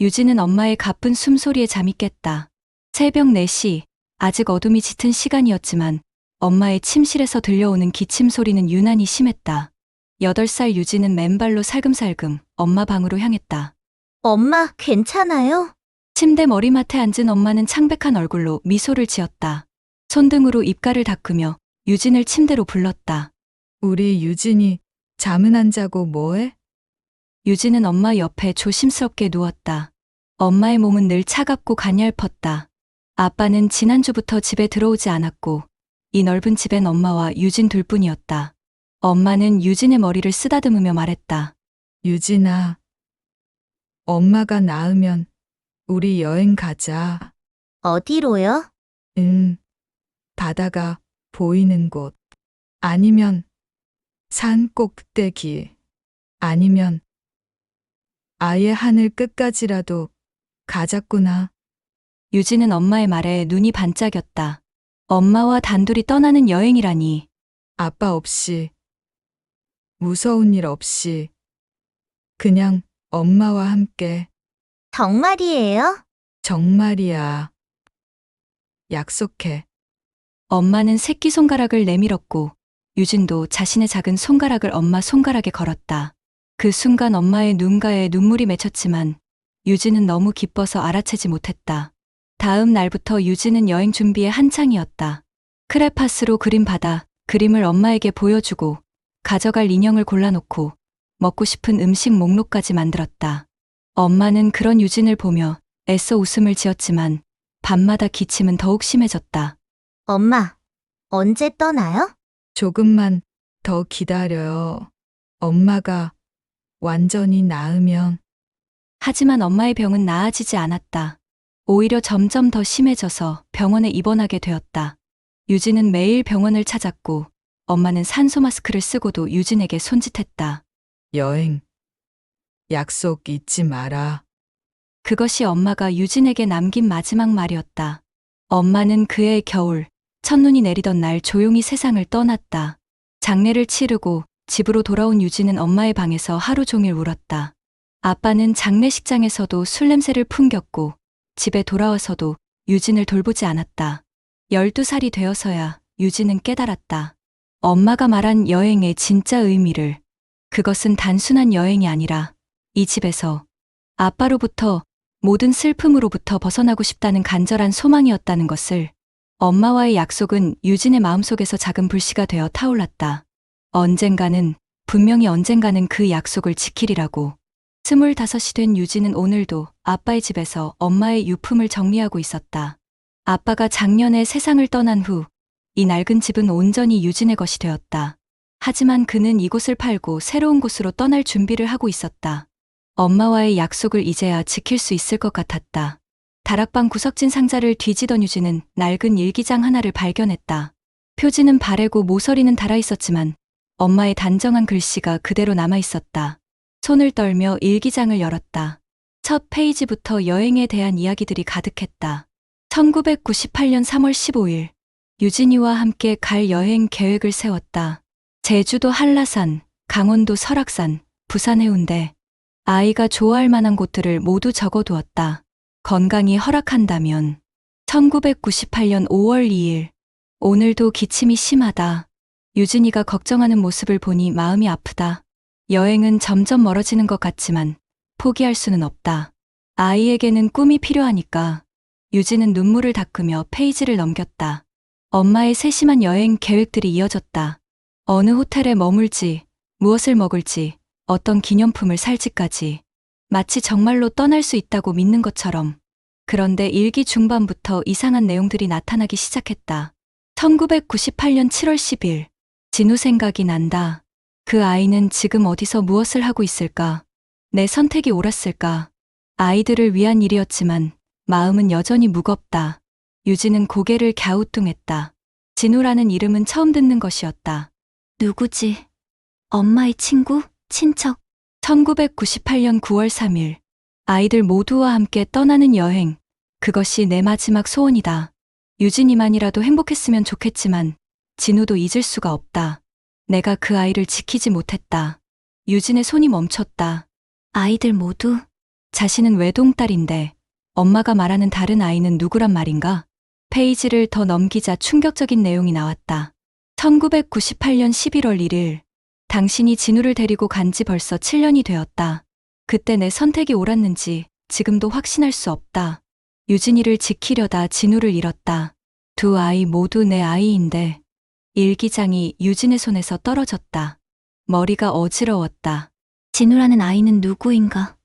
유진은 엄마의 가쁜 숨소리에 잠이 깼다. 새벽 4시, 아직 어둠이 짙은 시간이었지만 엄마의 침실에서 들려오는 기침 소리는 유난히 심했다. 8살 유진은 맨발로 살금살금 엄마 방으로 향했다. 엄마, 괜찮아요? 침대 머리맡에 앉은 엄마는 창백한 얼굴로 미소를 지었다. 손등으로 입가를 닦으며 유진을 침대로 불렀다. 우리 유진이 잠은 안 자고 뭐해? 유진은 엄마 옆에 조심스럽게 누웠다. 엄마의 몸은 늘 차갑고 가냘펐다. 아빠는 지난주부터 집에 들어오지 않았고, 이 넓은 집엔 엄마와 유진 둘뿐이었다. 엄마는 유진의 머리를 쓰다듬으며 말했다. 유진아. 엄마가 나으면 우리 여행 가자. 어디로요? 응. 바다가 보이는 곳. 아니면 산 꼭대기. 아니면 아예 하늘 끝까지라도 가자꾸나. 유진은 엄마의 말에 눈이 반짝였다. 엄마와 단둘이 떠나는 여행이라니. 아빠 없이, 무서운 일 없이, 그냥 엄마와 함께, 정말이에요? 정말이야. 약속해. 엄마는 새끼 손가락을 내밀었고, 유진도 자신의 작은 손가락을 엄마 손가락에 걸었다. 그 순간 엄마의 눈가에 눈물이 맺혔지만, 유진은 너무 기뻐서 알아채지 못했다. 다음 날부터 유진은 여행 준비에 한창이었다. 크레파스로 그린 바다, 그림을 엄마에게 보여주고, 가져갈 인형을 골라놓고, 먹고 싶은 음식 목록까지 만들었다. 엄마는 그런 유진을 보며 애써 웃음을 지었지만, 밤마다 기침은 더욱 심해졌다. 엄마, 언제 떠나요? 조금만 더 기다려요. 엄마가 완전히 나으면 하지만 엄마의 병은 나아지지 않았다. 오히려 점점 더 심해져서 병원에 입원하게 되었다. 유진은 매일 병원을 찾았고, 엄마는 산소 마스크를 쓰고도 유진에게 손짓했다. 여행. 약속 잊지 마라. 그것이 엄마가 유진에게 남긴 마지막 말이었다. 엄마는 그해 겨울, 첫눈이 내리던 날 조용히 세상을 떠났다. 장례를 치르고 집으로 돌아온 유진은 엄마의 방에서 하루 종일 울었다. 아빠는 장례식장에서도 술 냄새를 풍겼고 집에 돌아와서도 유진을 돌보지 않았다. 12살이 되어서야 유진은 깨달았다. 엄마가 말한 여행의 진짜 의미를. 그것은 단순한 여행이 아니라 이 집에서 아빠로부터 모든 슬픔으로부터 벗어나고 싶다는 간절한 소망이었다는 것을 엄마와의 약속은 유진의 마음속에서 작은 불씨가 되어 타올랐다. 언젠가는, 분명히 언젠가는 그 약속을 지키리라고. 스물다섯이 된 유진은 오늘도 아빠의 집에서 엄마의 유품을 정리하고 있었다. 아빠가 작년에 세상을 떠난 후, 이 낡은 집은 온전히 유진의 것이 되었다. 하지만 그는 이곳을 팔고 새로운 곳으로 떠날 준비를 하고 있었다. 엄마와의 약속을 이제야 지킬 수 있을 것 같았다. 다락방 구석진 상자를 뒤지던 유진은 낡은 일기장 하나를 발견했다. 표지는 바래고 모서리는 달아 있었지만 엄마의 단정한 글씨가 그대로 남아 있었다. 손을 떨며 일기장을 열었다. 첫 페이지부터 여행에 대한 이야기들이 가득했다. 1998년 3월 15일, 유진이와 함께 갈 여행 계획을 세웠다. 제주도 한라산, 강원도 설악산, 부산 해운대. 아이가 좋아할 만한 곳들을 모두 적어두었다. 건강이 허락한다면. 1998년 5월 2일. 오늘도 기침이 심하다. 유진이가 걱정하는 모습을 보니 마음이 아프다. 여행은 점점 멀어지는 것 같지만 포기할 수는 없다. 아이에게는 꿈이 필요하니까. 유진은 눈물을 닦으며 페이지를 넘겼다. 엄마의 세심한 여행 계획들이 이어졌다. 어느 호텔에 머물지, 무엇을 먹을지, 어떤 기념품을 살지까지. 마치 정말로 떠날 수 있다고 믿는 것처럼. 그런데 일기 중반부터 이상한 내용들이 나타나기 시작했다. 1998년 7월 10일. 진우 생각이 난다. 그 아이는 지금 어디서 무엇을 하고 있을까? 내 선택이 옳았을까? 아이들을 위한 일이었지만 마음은 여전히 무겁다. 유진은 고개를 갸우뚱했다. 진우라는 이름은 처음 듣는 것이었다. 누구지? 엄마의 친구? 친척? 1998년 9월 3일. 아이들 모두와 함께 떠나는 여행. 그것이 내 마지막 소원이다. 유진이만이라도 행복했으면 좋겠지만, 진우도 잊을 수가 없다. 내가 그 아이를 지키지 못했다. 유진의 손이 멈췄다. 아이들 모두 자신은 외동딸인데 엄마가 말하는 다른 아이는 누구란 말인가? 페이지를 더 넘기자 충격적인 내용이 나왔다. 1998년 11월 1일. 당신이 진우를 데리고 간 지 벌써 7년이 되었다. 그때 내 선택이 옳았는지 지금도 확신할 수 없다. 유진이를 지키려다 진우를 잃었다. 두 아이 모두 내 아이인데 일기장이 유진의 손에서 떨어졌다. 머리가 어지러웠다. 진우라는 아이는 누구인가?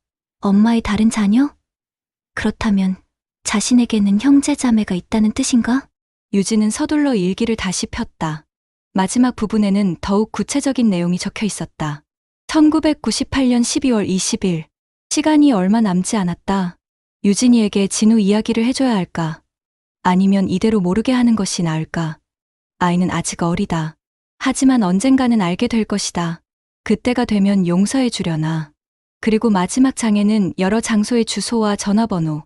엄마의 다른 자녀? 그렇다면 자신에게는 형제 자매가 있다는 뜻인가? 유진은 서둘러 일기를 다시 폈다. 마지막 부분에는 더욱 구체적인 내용이 적혀 있었다. 1998년 12월 20일. 시간이 얼마 남지 않았다. 유진이에게 진우 이야기를 해줘야 할까? 아니면 이대로 모르게 하는 것이 나을까? 아이는 아직 어리다. 하지만 언젠가는 알게 될 것이다. 그때가 되면 용서해 주려나. 그리고 마지막 장에는 여러 장소의 주소와 전화번호,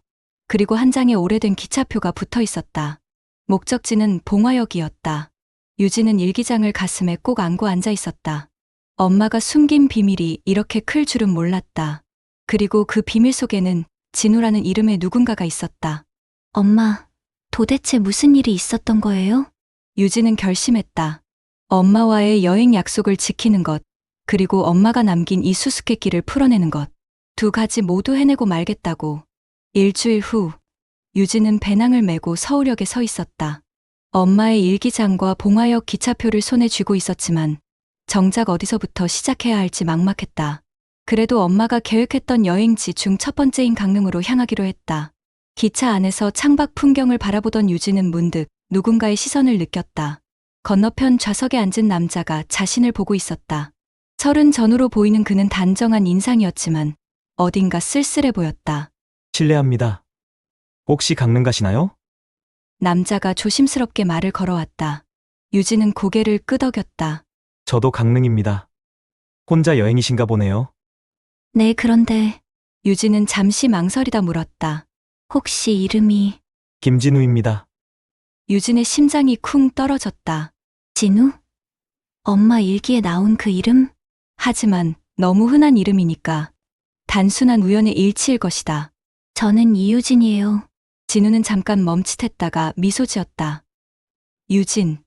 그리고 한 장의 오래된 기차표가 붙어 있었다. 목적지는 봉화역이었다. 유진은 일기장을 가슴에 꼭 안고 앉아 있었다. 엄마가 숨긴 비밀이 이렇게 클 줄은 몰랐다. 그리고 그 비밀 속에는 진우라는 이름의 누군가가 있었다. 엄마, 도대체 무슨 일이 있었던 거예요? 유진은 결심했다. 엄마와의 여행 약속을 지키는 것, 그리고 엄마가 남긴 이 수수께끼를 풀어내는 것. 두 가지 모두 해내고 말겠다고. 일주일 후, 유진은 배낭을 메고 서울역에 서 있었다. 엄마의 일기장과 봉화역 기차표를 손에 쥐고 있었지만, 정작 어디서부터 시작해야 할지 막막했다. 그래도 엄마가 계획했던 여행지 중 첫 번째인 강릉으로 향하기로 했다. 기차 안에서 창밖 풍경을 바라보던 유진은 문득 누군가의 시선을 느꼈다. 건너편 좌석에 앉은 남자가 자신을 보고 있었다. 서른 전후로 보이는 그는 단정한 인상이었지만 어딘가 쓸쓸해 보였다. 실례합니다. 혹시 강릉 가시나요? 남자가 조심스럽게 말을 걸어왔다. 유진은 고개를 끄덕였다. 저도 강릉입니다. 혼자 여행이신가 보네요. 네, 그런데 유진은 잠시 망설이다 물었다. 혹시 이름이 김진우입니다. 유진의 심장이 쿵 떨어졌다. 진우? 엄마 일기에 나온 그 이름? 하지만 너무 흔한 이름이니까 단순한 우연의 일치일 것이다. 저는 이유진이에요. 진우는 잠깐 멈칫했다가 미소 지었다. 유진.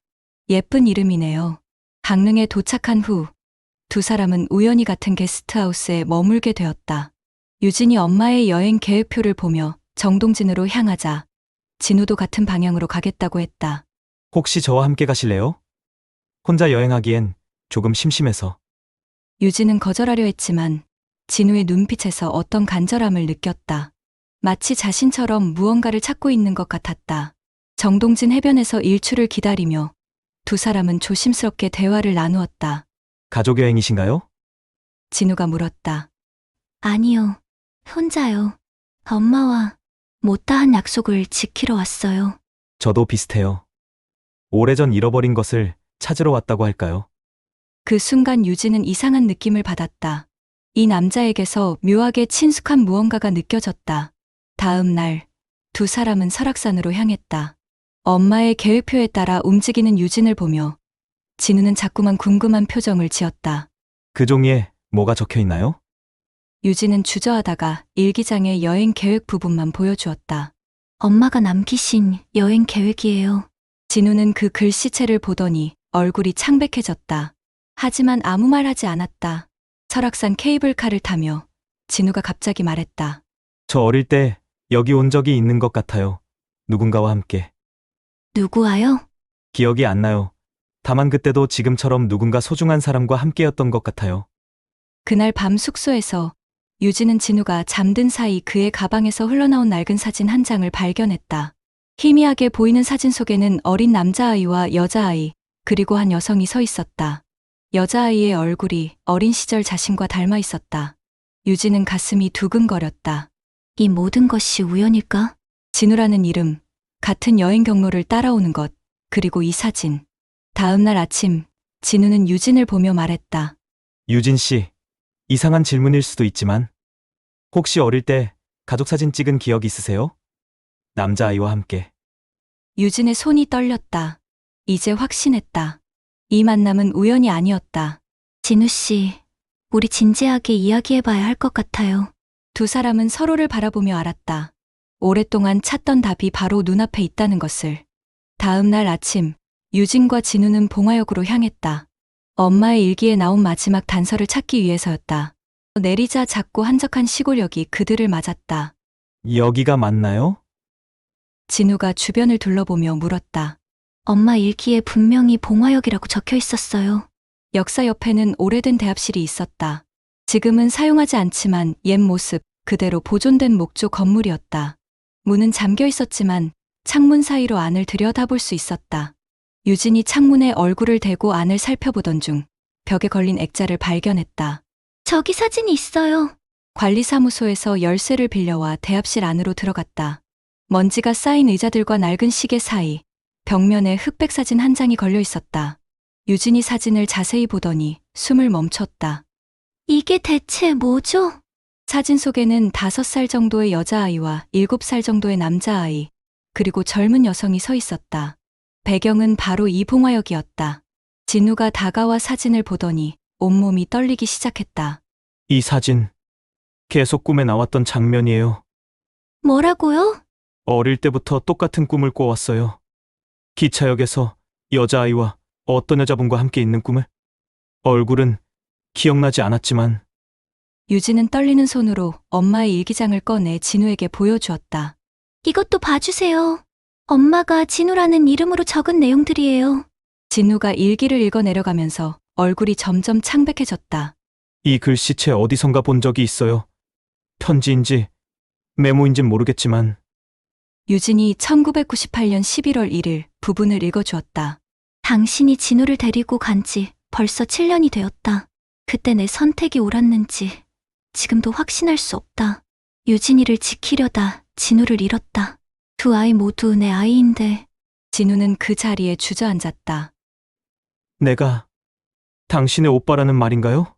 예쁜 이름이네요. 강릉에 도착한 후 두 사람은 우연히 같은 게스트하우스에 머물게 되었다. 유진이 엄마의 여행 계획표를 보며 정동진으로 향하자 진우도 같은 방향으로 가겠다고 했다. 혹시 저와 함께 가실래요? 혼자 여행하기엔 조금 심심해서. 유진은 거절하려 했지만 진우의 눈빛에서 어떤 간절함을 느꼈다. 마치 자신처럼 무언가를 찾고 있는 것 같았다. 정동진 해변에서 일출을 기다리며 두 사람은 조심스럽게 대화를 나누었다. 가족 여행이신가요? 진우가 물었다. 아니요. 혼자요. 엄마와 못다한 약속을 지키러 왔어요. 저도 비슷해요. 오래전 잃어버린 것을 찾으러 왔다고 할까요? 그 순간 유진은 이상한 느낌을 받았다. 이 남자에게서 묘하게 친숙한 무언가가 느껴졌다. 다음 날, 두 사람은 설악산으로 향했다. 엄마의 계획표에 따라 움직이는 유진을 보며 진우는 자꾸만 궁금한 표정을 지었다. 그 종이에 뭐가 적혀 있나요? 유진은 주저하다가 일기장의 여행 계획 부분만 보여주었다. 엄마가 남기신 여행 계획이에요. 진우는 그 글씨체를 보더니 얼굴이 창백해졌다. 하지만 아무 말 하지 않았다. 설악산 케이블카를 타며 진우가 갑자기 말했다. 저 어릴 때 여기 온 적이 있는 것 같아요. 누군가와 함께. 누구와요? 기억이 안 나요. 다만 그때도 지금처럼 누군가 소중한 사람과 함께였던 것 같아요. 그날 밤 숙소에서 유진은 진우가 잠든 사이 그의 가방에서 흘러나온 낡은 사진 한 장을 발견했다. 희미하게 보이는 사진 속에는 어린 남자아이와 여자아이, 그리고 한 여성이 서 있었다. 여자아이의 얼굴이 어린 시절 자신과 닮아 있었다. 유진은 가슴이 두근거렸다. 이 모든 것이 우연일까? 진우라는 이름, 같은 여행 경로를 따라오는 것, 그리고 이 사진. 다음 날 아침, 진우는 유진을 보며 말했다. 유진 씨, 이상한 질문일 수도 있지만, 혹시 어릴 때 가족 사진 찍은 기억 있으세요? 남자아이와 함께. 유진의 손이 떨렸다. 이제 확신했다. 이 만남은 우연이 아니었다. 진우 씨, 우리 진지하게 이야기해봐야 할 것 같아요. 두 사람은 서로를 바라보며 알았다. 오랫동안 찾던 답이 바로 눈앞에 있다는 것을. 다음 날 아침, 유진과 진우는 봉화역으로 향했다. 엄마의 일기에 나온 마지막 단서를 찾기 위해서였다. 내리자 작고 한적한 시골역이 그들을 맞았다. 여기가 맞나요? 진우가 주변을 둘러보며 물었다. 엄마 일기에 분명히 봉화역이라고 적혀 있었어요. 역사 옆에는 오래된 대합실이 있었다. 지금은 사용하지 않지만 옛 모습 그대로 보존된 목조 건물이었다. 문은 잠겨 있었지만 창문 사이로 안을 들여다볼 수 있었다. 유진이 창문에 얼굴을 대고 안을 살펴보던 중 벽에 걸린 액자를 발견했다. 저기 사진이 있어요. 관리사무소에서 열쇠를 빌려와 대합실 안으로 들어갔다. 먼지가 쌓인 의자들과 낡은 시계 사이 벽면에 흑백 사진 한 장이 걸려 있었다. 유진이 사진을 자세히 보더니 숨을 멈췄다. 이게 대체 뭐죠? 사진 속에는 다섯 살 정도의 여자아이와 일곱 살 정도의 남자아이, 그리고 젊은 여성이 서 있었다. 배경은 바로 이 봉화역이었다. 진우가 다가와 사진을 보더니 온몸이 떨리기 시작했다. 이 사진. 계속 꿈에 나왔던 장면이에요. 뭐라고요? 어릴 때부터 똑같은 꿈을 꿔왔어요. 기차역에서 여자아이와 어떤 여자분과 함께 있는 꿈을. 얼굴은 기억나지 않았지만 유진은 떨리는 손으로 엄마의 일기장을 꺼내 진우에게 보여주었다. 이것도 봐주세요. 엄마가 진우라는 이름으로 적은 내용들이에요. 진우가 일기를 읽어 내려가면서 얼굴이 점점 창백해졌다. 이 글씨체 어디선가 본 적이 있어요. 편지인지 메모인진 모르겠지만 유진이 1998년 11월 1일 부분을 읽어주었다. 당신이 진우를 데리고 간 지 벌써 7년이 되었다. 그때 내 선택이 옳았는지 지금도 확신할 수 없다. 유진이를 지키려다 진우를 잃었다. 두 아이 모두 내 아이인데 진우는 그 자리에 주저앉았다. 내가 당신의 오빠라는 말인가요?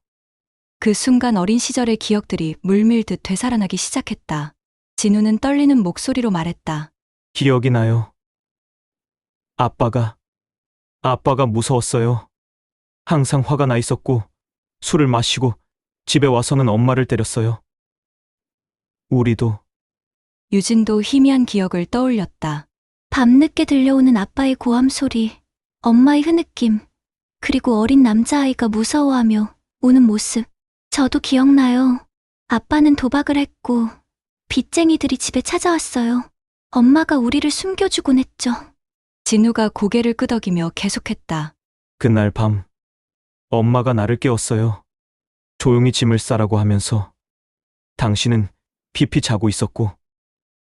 그 순간 어린 시절의 기억들이 물밀듯 되살아나기 시작했다. 진우는 떨리는 목소리로 말했다. 기억이 나요. 아빠가 아빠가 무서웠어요. 항상 화가 나 있었고 술을 마시고 집에 와서는 엄마를 때렸어요. 우리도 유진도 희미한 기억을 떠올렸다. 밤늦게 들려오는 아빠의 고함 소리, 엄마의 흐느낌, 그리고 어린 남자아이가 무서워하며 우는 모습. 저도 기억나요. 아빠는 도박을 했고 빚쟁이들이 집에 찾아왔어요. 엄마가 우리를 숨겨주곤 했죠. 진우가 고개를 끄덕이며 계속했다. 그날 밤 엄마가 나를 깨웠어요. 조용히 짐을 싸라고 하면서 당신은 깊이 자고 있었고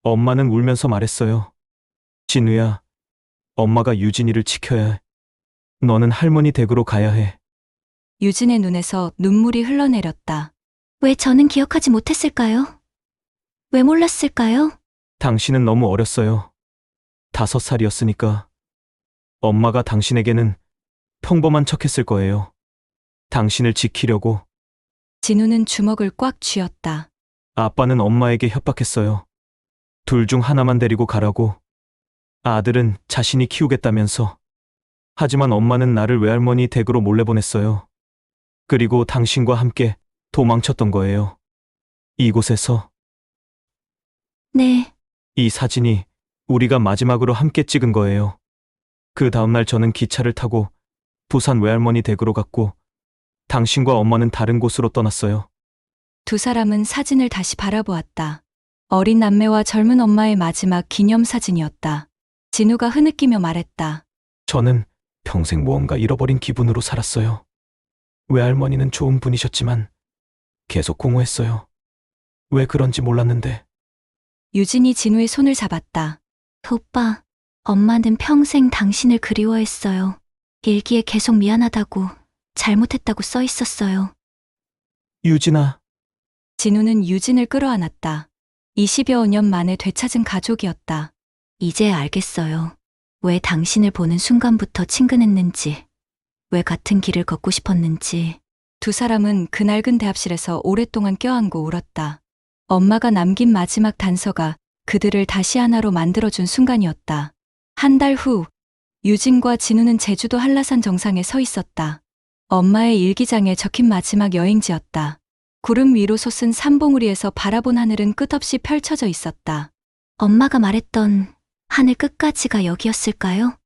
엄마는 울면서 말했어요. 진우야, 엄마가 유진이를 지켜야 해. 너는 할머니 댁으로 가야 해. 유진의 눈에서 눈물이 흘러내렸다. 왜 저는 기억하지 못했을까요? 왜 몰랐을까요? 당신은 너무 어렸어요. 다섯 살이었으니까. 엄마가 당신에게는 평범한 척 했을 거예요. 당신을 지키려고 진우는 주먹을 꽉 쥐었다. 아빠는 엄마에게 협박했어요. 둘 중 하나만 데리고 가라고. 아들은 자신이 키우겠다면서. 하지만 엄마는 나를 외할머니 댁으로 몰래 보냈어요. 그리고 당신과 함께 도망쳤던 거예요. 이곳에서 네, 이 사진이 우리가 마지막으로 함께 찍은 거예요. 그 다음날 저는 기차를 타고 부산 외할머니 댁으로 갔고 당신과 엄마는 다른 곳으로 떠났어요. 두 사람은 사진을 다시 바라보았다. 어린 남매와 젊은 엄마의 마지막 기념 사진이었다. 진우가 흐느끼며 말했다. 저는 평생 무언가 잃어버린 기분으로 살았어요. 외할머니는 좋은 분이셨지만 계속 공허했어요. 왜 그런지 몰랐는데 유진이 진우의 손을 잡았다. 오빠, 엄마는 평생 당신을 그리워했어요. 일기에 계속 미안하다고, 잘못했다고 써 있었어요. 유진아, 진우는 유진을 끌어안았다. 20여 년 만에 되찾은 가족이었다. 이제 알겠어요. 왜 당신을 보는 순간부터 친근했는지, 왜 같은 길을 걷고 싶었는지. 두 사람은 그 낡은 대합실에서 오랫동안 껴안고 울었다. 엄마가 남긴 마지막 단서가 그들을 다시 하나로 만들어준 순간이었다. 한 달 후, 유진과 진우는 제주도 한라산 정상에 서 있었다. 엄마의 일기장에 적힌 마지막 여행지였다. 구름 위로 솟은 산봉우리에서 바라본 하늘은 끝없이 펼쳐져 있었다. 엄마가 말했던 하늘 끝까지가 여기였을까요?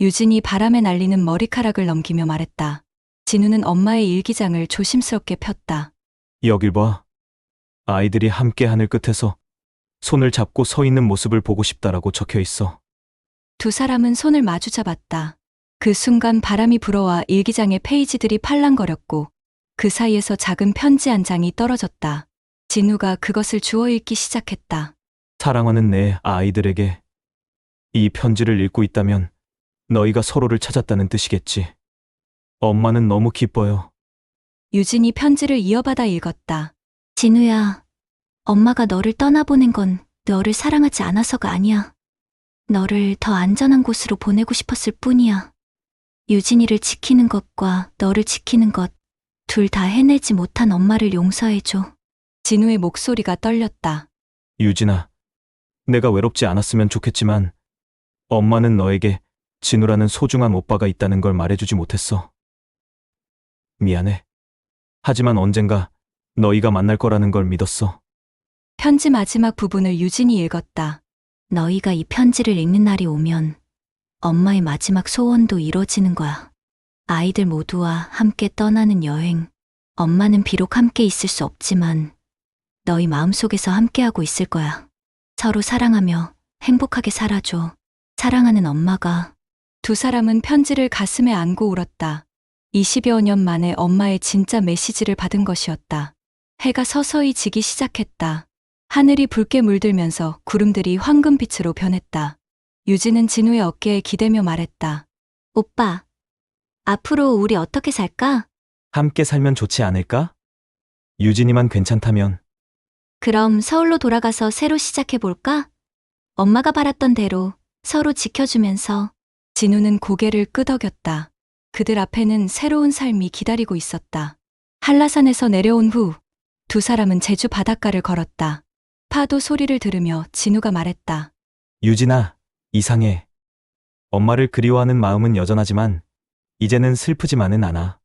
유진이 바람에 날리는 머리카락을 넘기며 말했다. 진우는 엄마의 일기장을 조심스럽게 폈다. 여길 봐. 아이들이 함께 하늘 끝에서 손을 잡고 서 있는 모습을 보고 싶다라고 적혀 있어. 두 사람은 손을 마주 잡았다. 그 순간 바람이 불어와 일기장의 페이지들이 팔랑거렸고 그 사이에서 작은 편지 한 장이 떨어졌다. 진우가 그것을 주워 읽기 시작했다. 사랑하는 내 아이들에게 이 편지를 읽고 있다면 너희가 서로를 찾았다는 뜻이겠지. 엄마는 너무 기뻐요. 유진이 편지를 이어받아 읽었다. 진우야, 엄마가 너를 떠나보낸 건 너를 사랑하지 않아서가 아니야. 너를 더 안전한 곳으로 보내고 싶었을 뿐이야. 유진이를 지키는 것과 너를 지키는 것, 둘 다 해내지 못한 엄마를 용서해줘. 진우의 목소리가 떨렸다. 유진아, 내가 외롭지 않았으면 좋겠지만 엄마는 너에게 진우라는 소중한 오빠가 있다는 걸 말해주지 못했어. 미안해. 하지만 언젠가 너희가 만날 거라는 걸 믿었어. 편지 마지막 부분을 유진이 읽었다. 너희가 이 편지를 읽는 날이 오면 엄마의 마지막 소원도 이루어지는 거야. 아이들 모두와 함께 떠나는 여행. 엄마는 비록 함께 있을 수 없지만 너희 마음속에서 함께하고 있을 거야. 서로 사랑하며 행복하게 살아줘. 사랑하는 엄마가 두 사람은 편지를 가슴에 안고 울었다. 20여 년 만에 엄마의 진짜 메시지를 받은 것이었다. 해가 서서히 지기 시작했다. 하늘이 붉게 물들면서 구름들이 황금빛으로 변했다. 유진은 진우의 어깨에 기대며 말했다. 오빠, 앞으로 우리 어떻게 살까? 함께 살면 좋지 않을까? 유진이만 괜찮다면 그럼 서울로 돌아가서 새로 시작해 볼까? 엄마가 바랐던 대로 서로 지켜주면서 진우는 고개를 끄덕였다. 그들 앞에는 새로운 삶이 기다리고 있었다. 한라산에서 내려온 후 두 사람은 제주 바닷가를 걸었다. 파도 소리를 들으며 진우가 말했다. 유진아, 이상해. 엄마를 그리워하는 마음은 여전하지만 이제는 슬프지만은 않아.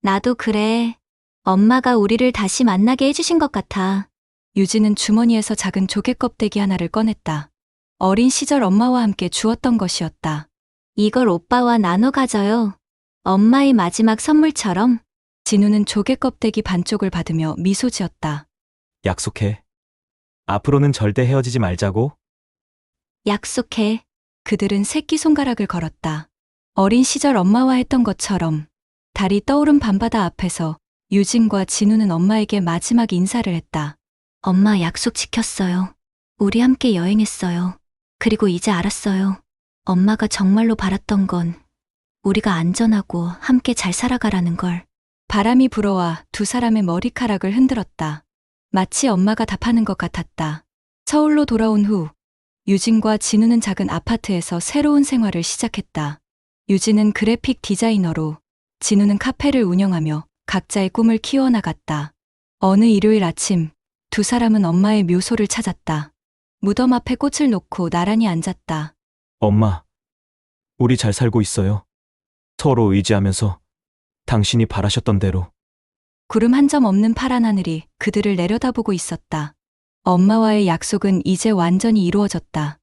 나도 그래. 엄마가 우리를 다시 만나게 해주신 것 같아. 유진은 주머니에서 작은 조개 껍데기 하나를 꺼냈다. 어린 시절 엄마와 함께 주었던 것이었다. 이걸 오빠와 나눠 가져요. 엄마의 마지막 선물처럼. 진우는 조개 껍데기 반쪽을 받으며 미소 지었다. 약속해. 앞으로는 절대 헤어지지 말자고. 약속해. 그들은 새끼 손가락을 걸었다. 어린 시절 엄마와 했던 것처럼 달이 떠오른 밤바다 앞에서 유진과 진우는 엄마에게 마지막 인사를 했다. 엄마 약속 지켰어요. 우리 함께 여행했어요. 그리고 이제 알았어요. 엄마가 정말로 바랐던 건 우리가 안전하고 함께 잘 살아가라는 걸. 바람이 불어와 두 사람의 머리카락을 흔들었다. 마치 엄마가 답하는 것 같았다. 서울로 돌아온 후 유진과 진우는 작은 아파트에서 새로운 생활을 시작했다. 유진은 그래픽 디자이너로 진우는 카페를 운영하며 각자의 꿈을 키워나갔다. 어느 일요일 아침 두 사람은 엄마의 묘소를 찾았다. 무덤 앞에 꽃을 놓고 나란히 앉았다. 엄마, 우리 잘 살고 있어요. 서로 의지하면서 당신이 바라셨던 대로. 구름 한 점 없는 파란 하늘이 그들을 내려다보고 있었다. 엄마와의 약속은 이제 완전히 이루어졌다.